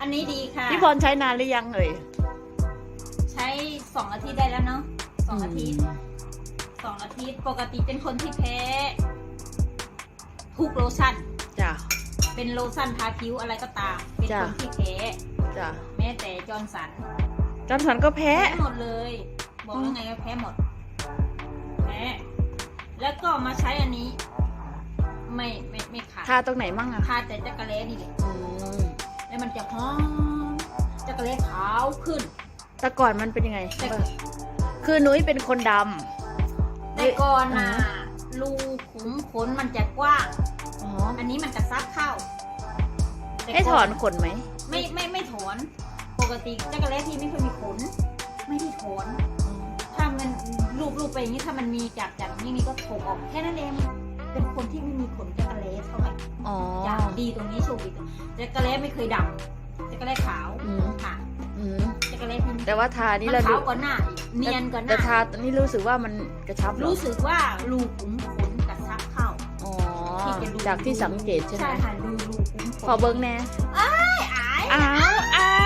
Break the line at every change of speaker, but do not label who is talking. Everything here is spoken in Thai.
อันนี้ดีค่ะ
พี่พรใช้นานหรือยังเอ่ย
ใช้สองอาทิตย์ได้แล้วเนาะสองอาทิตย์สองอาทิตย์ปกติเป็นคนที่แพ้ ทุกโลชั่น
จ้ะ
เป็นโลชั่นทาผิวอะไรก็ตาม เป็น
จ้ะ
คนที่แพ้
จ้ะ
แม้แต่จอร์นสัน
จอมสันก็แพ้
แพ้หมดเลย บอกแล้วไงว่าแพ้หมดแพ้แล้วก็มาใช้อันนี้ ไม่ไม่ไม่ขาด
ทาตรงไหนมั่งอะ
ทาแต่จักระเลนี่แหละ
อืม
แล้วมันจะหอมจักระเลขาวขึ้น
แต่ก่อนมันเป็นยังไง
แต่
คือนุ้ยเป็นคนดำ
แต่ก่อนน่ะรูขุมขนมันจะกว้าง
อ๋อ
อันนี้มันกระซับเข้าแต่
ให้ถอนขนไหม
ไม่ไม่ไม่ถอน ปกติจักระเลที่ไม่เคยมีขน ไม่ได้ถอน ถ้ามันรูปรูปไปอย่างนี้ถ้ามันมีจับจับอย่างนี้นี่ก็โถกออกแค่นั้นเองเป็นคนที่ไม่มีขน
อยา
งดีตรงนี้โชว์อีกแจ็คเกอเรสไม่เคยดำเจ็คเกอเรสขาว
อืม
ค่ะ
อืม
แจ็พ์
แต่ว่าทานี่เรา
เรา
ดู
ขาวกว่าหน้าอีกเนียนกว่าห
แต่
น้า
ทาตอนนี้รู้สึกว่ามันกระชับรู้
สึกว่ารูขุมขนกระชับเข้า
อ๋อ
จา
กที่สังเกตใช่ไหม
ใช่ค่ะดูรูขุมขน
พอเบิ้งแน่
ไม่อาย อ้ไอ้